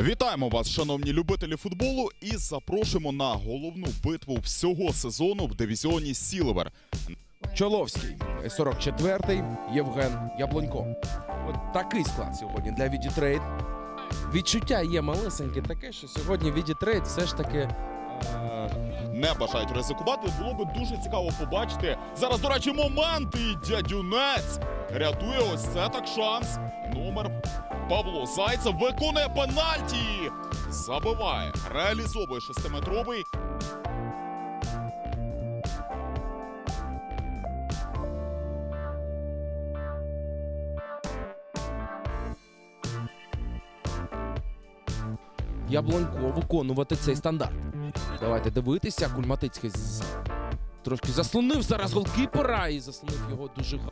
Вітаємо вас, шановні любителі футболу, і запрошуємо на головну битву всього сезону в дивізіоні Сілвер. Чоловський, 44-й, Євген Яблонько. От такий склад сьогодні для Відітрейд. Відчуття є малесеньке таке, що сьогодні Відітрейд все ж таки. е, Не бажають ризикувати. Було би дуже цікаво побачити. Зараз, до речі, момент і дядюнець рятує ось це так шанс. Номер Павло Зайцев виконує пенальті. Забиває, реалізовує шестиметровий. Яблонько виконувати цей стандарт. Давайте дивитися. Кульматицький трошки заслонив зараз голкіпера і заслонив його дуже га-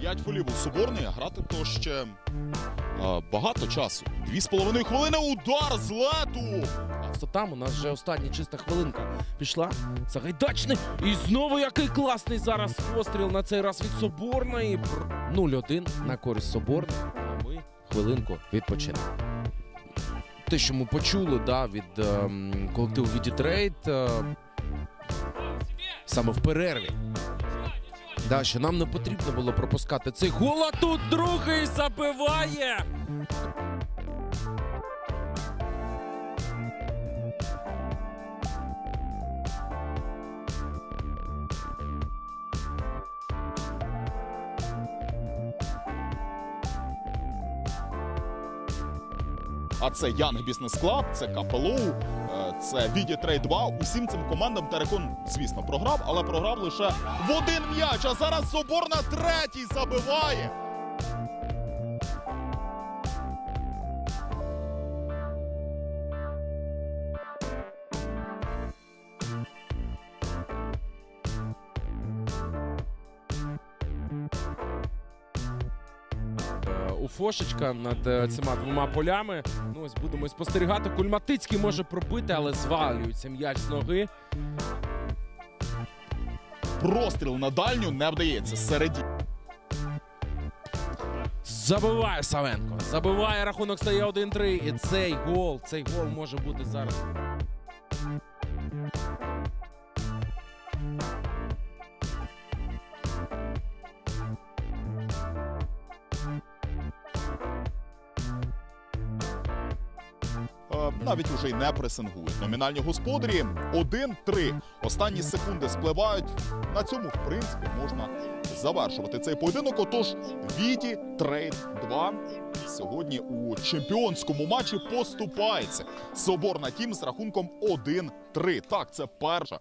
П'ять фолів у Соборний, а грати то ще а, багато часу. Дві з половиною хвилини удар з лету. То там у нас вже остання чиста хвилинка пішла. Сагайдачний. І знову який класний зараз постріл на цей раз від Соборної. Бр- 0-1 на користь Соборної. А ми хвилинку відпочинемо. Те, що ми почули да, від ем, колективу Відітрейд е, саме в перерві. Да, що нам не потрібно було пропускати цей гол, а тут другий забиває. А це Young Business Club, це КПЛУ, це Віді Трей 2. Усім цим командам Терекон, звісно, програв, але програв лише в один м'яч. А зараз Соборна третій забиває. У Фошечка над е, цими двома полями. Ну ось будемо спостерігати. Кульматицький може пробити, але звалюється м'яч з ноги. Простріл на дальню не вдається. Середі. Забиває Савенко. Забиває рахунок стає 1-3. І цей гол, цей гол може бути зараз. Навіть уже й не пресингують. Номінальні господарі 1-3. Останні секунди спливають. На цьому, в принципі, можна завершувати цей поєдинок. Отож, Віті Трейд 2 сьогодні у чемпіонському матчі поступається. Соборна тім з рахунком 1-3. Так, це перша